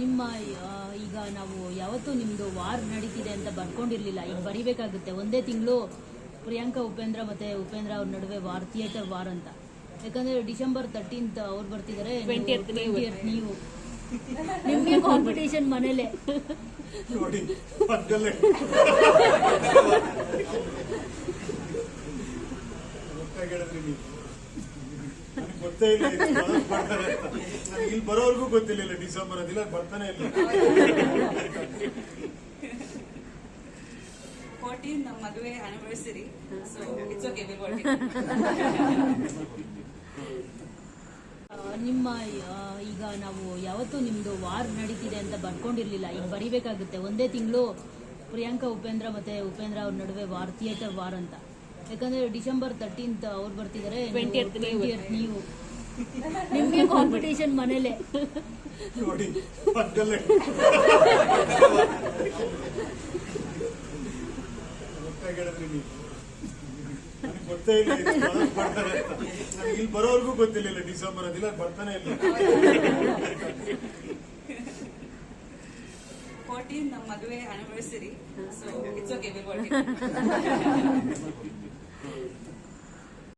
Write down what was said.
ನಿಮ್ಮ ಈಗ ನಾವು ಯಾವತ್ತೂ ನಿಮ್ದು ವಾರ್ ನಡೀತಿದೆ ಅಂತ ಬರ್ಕೊಂಡಿರ್ಲಿಲ್ಲ. ಈಗ ಬರಿಬೇಕಾಗುತ್ತೆ. ಒಂದೇ ತಿಂಗಳು ಪ್ರಿಯಾಂಕಾ ಉಪೇಂದ್ರ ಮತ್ತೆ ಉಪೇಂದ್ರ ಅವ್ರ ನಡುವೆ ವಾರ್ ಥಿಯೇಟರ್ ವಾರ್ ಅಂತ. ಯಾಕಂದ್ರೆ ಡಿಸೆಂಬರ್ ತರ್ಟೀನ್ತ್ ಅವ್ರು ಬರ್ತಿದ್ದಾರೆ 20th ನೀವು. 20th ನೀವು. ನಿಮ್ಗೆ ಕಾಂಪಿಟೇಷನ್ ಮನೇಲೆ. ಗೊತ್ತೇ ಇಲ್ಲ ಬರ್ತಾರೆ ಇಲ್ಲಿ ಬರೋವರೆಗೂ ಗೊತ್ತಿರಲಿಲ್ಲ ಡಿಸೆಂಬರ್ ಅದಿಲ್ಲ ಬರ್ತಾನೆ ಇಲ್ಲ. ಫೋರ್ಟೀನ್ ನಮ್ಮ ಮದುವೆ anniversary so it's okay will work ನಿಮ್ಮ ಈಗ ನಾವು ಯಾವತ್ತೂ ನಿಮ್ದು ವಾರ್ ನಡೀತಿದೆ ಅಂತ ಬರ್ಕೊಂಡಿರ್ಲಿಲ್ಲ. ಈಗ ಬರಿಬೇಕಾಗುತ್ತೆ ಒಂದೇ ತಿಂಗಳು ಪ್ರಿಯಾಂಕಾ ಉಪೇಂದ್ರ ಮತ್ತೆ ಉಪೇಂದ್ರ ಅವ್ರ ನಡುವೆ ವಾರ್ ಥಿಯೇಟರ್ ವಾರ್ ಅಂತ. ಯಾಕಂದ್ರೆ ಡಿಸೆಂಬರ್ ತರ್ಟೀನ್ತ್ ಅವ್ರು ಬರ್ತಿದ್ದಾರೆ 20th ನೀವು. 20th ನೀವು. ನಿಮ್ಗೆ ಕಾಂಪಿಟೇಷನ್ ಮನೇಲೆ. ಗೊತ್ತೇ ಇಲ್ಲ ಇಲ್ಲಿ ಬರೋವರೆಗೂ ಗೊತ್ತಿರಲಿಲ್ಲ ಡಿಸೆಂಬರ್ ಅದಿಲ್ಲ ಬರ್ತಾನೆ ಇಲ್ಲ. ಫೋರ್ಟೀನ್ ನಮ್ಮ ಮದುವೆ anniversary so it's okay will work